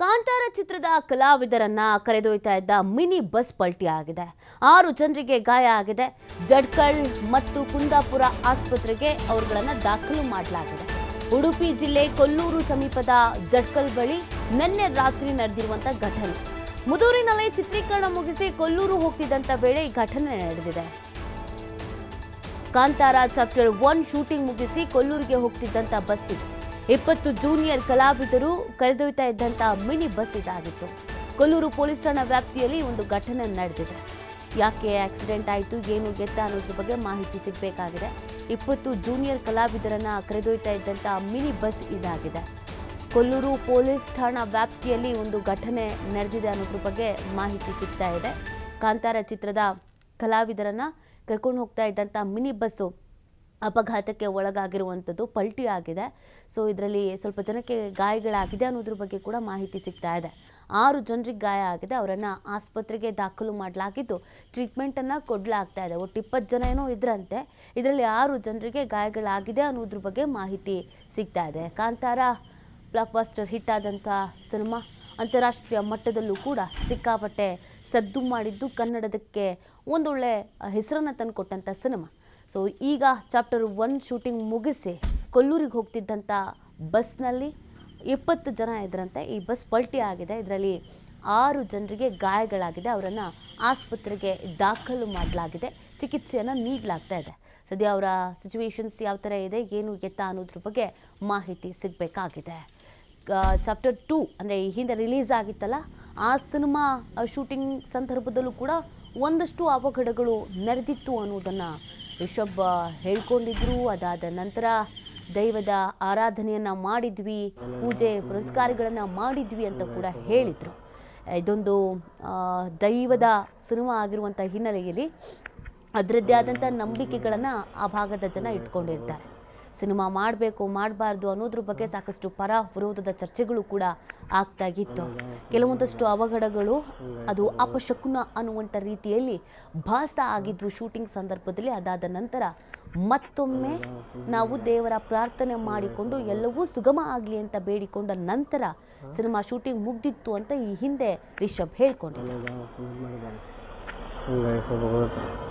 ಕಾಂತಾರ ಚಿತ್ರದ ಕಲಾವಿದರನ್ನ ಕರೆದೊಯ್ತಾ ಇದ್ದ mini bus ಪಲ್ಟಿ ಆಗಿದೆ. ಆರು ಜನರಿಗೆ ಗಾಯ ಆಗಿದೆ. ಜಡ್ಕಳ್ ಮತ್ತು ಕುಂದಾಪುರ ಆಸ್ಪತ್ರೆಗೆ ಅವರುಗಳನ್ನ ದಾಖಲು ಮಾಡಲಾಗಿದೆ. ಉಡುಪಿ ಜಿಲ್ಲೆ ಕೊಲ್ಲೂರು ಸಮೀಪದ ಜಡ್ಕಲ್ ಬಳಿ ನಿನ್ನೆ ರಾತ್ರಿ ನಡೆದಿರುವಂತ ಘಟನೆ. ಮುದೂರಿನಲ್ಲಿ ಚಿತ್ರೀಕರಣ ಮುಗಿಸಿ ಕೊಲ್ಲೂರು ಹೋಗ್ತಿದ್ದಂತ ವೇಳೆ ಈ ಘಟನೆ ನಡೆದಿದೆ. ಕಾಂತಾರ ಚಾಪ್ಟರ್ ಒನ್ ಶೂಟಿಂಗ್ ಮುಗಿಸಿ ಕೊಲ್ಲೂರಿಗೆ ಹೋಗ್ತಿದ್ದಂತ ಬಸ್ ಇದು. ಇಪ್ಪತ್ತು ಜೂನಿಯರ್ ಕಲಾವಿದರು ಕರೆದೊಯ್ತಾ ಇದ್ದಂತಹ ಮಿನಿ ಬಸ್ ಇದಾಗಿತ್ತು. ಕೊಲ್ಲೂರು ಪೊಲೀಸ್ ಠಾಣಾ ವ್ಯಾಪ್ತಿಯಲ್ಲಿ ಒಂದು ಘಟನೆ ನಡೆದಿದೆ. ಯಾಕೆ ಆಕ್ಸಿಡೆಂಟ್ ಆಯಿತು, ಏನು ಎತ್ತ ಅನ್ನೋದ್ರ ಬಗ್ಗೆ ಮಾಹಿತಿ ಸಿಗಬೇಕಾಗಿದೆ. ಇಪ್ಪತ್ತು ಜೂನಿಯರ್ ಕಲಾವಿದರನ್ನ ಕರೆದೊಯ್ತಾ ಇದ್ದಂಥ ಮಿನಿ ಬಸ್ ಇದಾಗಿದೆ. ಕೊಲ್ಲೂರು ಪೊಲೀಸ್ ಠಾಣಾ ವ್ಯಾಪ್ತಿಯಲ್ಲಿ ಒಂದು ಘಟನೆ ನಡೆದಿದೆ ಅನ್ನೋದ್ರ ಬಗ್ಗೆ ಮಾಹಿತಿ ಸಿಗ್ತಾ ಇದೆ. ಕಾಂತಾರ ಚಿತ್ರದ ಕಲಾವಿದರನ್ನ ಕರ್ಕೊಂಡು ಹೋಗ್ತಾ ಇದ್ದಂಥ ಮಿನಿ ಬಸ್ಸು ಅಪಘಾತಕ್ಕೆ ಒಳಗಾಗಿರುವಂಥದ್ದು ಪಲ್ಟಿ ಆಗಿದೆ. ಸೊ ಇದರಲ್ಲಿ ಸ್ವಲ್ಪ ಜನಕ್ಕೆ ಗಾಯಗಳಾಗಿದೆ ಅನ್ನೋದ್ರ ಬಗ್ಗೆ ಕೂಡ ಮಾಹಿತಿ ಸಿಗ್ತಾ ಇದೆ. ಆರು ಜನರಿಗೆ ಗಾಯ ಆಗಿದೆ. ಅವರನ್ನು ಆಸ್ಪತ್ರೆಗೆ ದಾಖಲು ಮಾಡಲಾಗಿದ್ದು ಟ್ರೀಟ್ಮೆಂಟನ್ನು ಕೊಡಲಾಗ್ತಾ ಇದೆ. ಒಟ್ಟು ಇಪ್ಪತ್ತು ಜನ ಏನೋ ಇದ್ರಂತೆ. ಇದರಲ್ಲಿ ಆರು ಜನರಿಗೆ ಗಾಯಗಳಾಗಿದೆ ಅನ್ನೋದ್ರ ಬಗ್ಗೆ ಮಾಹಿತಿ ಸಿಗ್ತಾ ಇದೆ. ಕಾಂತಾರ ಬ್ಲಾಕ್ ಬಾಸ್ಟರ್ ಹಿಟ್ ಆದಂಥ ಸಿನಿಮಾ ಅಂತಾರಾಷ್ಟ್ರೀಯ ಮಟ್ಟದಲ್ಲೂ ಕೂಡ ಸಿಕ್ಕಾಪಟ್ಟೆ ಸದ್ದು ಮಾಡಿದ್ದು ಕನ್ನಡದಕ್ಕೆ ಒಂದೊಳ್ಳೆ ಹೆಸರನ್ನು ತಂದುಕೊಟ್ಟಂಥ ಸಿನಿಮಾ. ಸೊ ಈಗ ಚಾಪ್ಟರ್ ಒನ್ ಶೂಟಿಂಗ್ ಮುಗಿಸಿ ಕೊಲ್ಲೂರಿಗೆ ಹೋಗ್ತಿದ್ದಂಥ ಬಸ್ನಲ್ಲಿ ಇಪ್ಪತ್ತು ಜನ ಇದ್ರಂತೆ. ಈ ಬಸ್ ಪಲ್ಟಿ ಆಗಿದೆ. ಇದರಲ್ಲಿ ಆರು ಜನರಿಗೆ ಗಾಯಗಳಾಗಿದೆ. ಅವರನ್ನು ಆಸ್ಪತ್ರೆಗೆ ದಾಖಲು ಮಾಡಲಾಗಿದೆ. ಚಿಕಿತ್ಸೆಯನ್ನು ನೀಡಲಾಗ್ತಾ ಇದೆ. ಸದ್ಯ ಅವರ ಸಿಚುವೇಶನ್ಸ್ ಯಾವ ಥರ ಇದೆ, ಏನು ಎತ್ತ ಅನ್ನೋದ್ರ ಬಗ್ಗೆ ಮಾಹಿತಿ ಸಿಗಬೇಕಾಗಿದೆ. ಚಾಪ್ಟರ್ ಟೂ ಅಂದರೆ ಹಿಂದೆ ರಿಲೀಸ್ ಆಗಿತ್ತಲ್ಲ, ಆ ಸಿನಿಮಾ ಶೂಟಿಂಗ್ ಸಂದರ್ಭದಲ್ಲೂ ಕೂಡ ಒಂದಷ್ಟು ಅವಘಡಗಳು ನಡೆದಿತ್ತು ಅನ್ನೋದನ್ನು ರಿಷಬ್ ಹೇಳ್ಕೊಂಡಿದ್ರು. ಅದಾದ ನಂತರ ದೈವದ ಆರಾಧನೆಯನ್ನು ಮಾಡಿದ್ವಿ, ಪೂಜೆ ಪುರಸ್ಕಾರಗಳನ್ನು ಮಾಡಿದ್ವಿ ಅಂತ ಕೂಡ ಹೇಳಿದರು. ಇದೊಂದು ದೈವದ ಸಿನಿಮಾ ಆಗಿರುವಂಥ ಹಿನ್ನೆಲೆಯಲ್ಲಿ ಅದರದ್ದೇ ಆದಂಥ ನಂಬಿಕೆಗಳನ್ನು ಆ ಭಾಗದ ಜನ ಇಟ್ಕೊಂಡಿರ್ತಾರೆ. ಸಿನಿಮಾ ಮಾಡಬೇಕು, ಮಾಡಬಾರ್ದು ಅನ್ನೋದ್ರ ಬಗ್ಗೆ ಸಾಕಷ್ಟು ಪರ ವಿರೋಧದ ಚರ್ಚೆಗಳು ಕೂಡ ಆಗ್ತಾ ಇತ್ತು. ಕೆಲವೊಂದಷ್ಟು ಅವಘಡಗಳು ಅದು ಅಪಶಕುನ ಅನ್ನುವಂಥ ರೀತಿಯಲ್ಲಿ ಭಾಸ ಆಗಿದ್ವು ಶೂಟಿಂಗ್ ಸಂದರ್ಭದಲ್ಲಿ ಅದಾದ ನಂತರ ಮತ್ತೊಮ್ಮೆ ನಾವು ದೇವರ ಪ್ರಾರ್ಥನೆ ಮಾಡಿಕೊಂಡು ಎಲ್ಲವೂ ಸುಗಮ ಆಗಲಿ ಅಂತ ಬೇಡಿಕೊಂಡ ನಂತರ ಸಿನಿಮಾ ಶೂಟಿಂಗ್ ಮುಗ್ದಿತ್ತು ಅಂತ ಈ ಹಿಂದೆ ರಿಷಬ್ ಸ್ವಲ್ಪ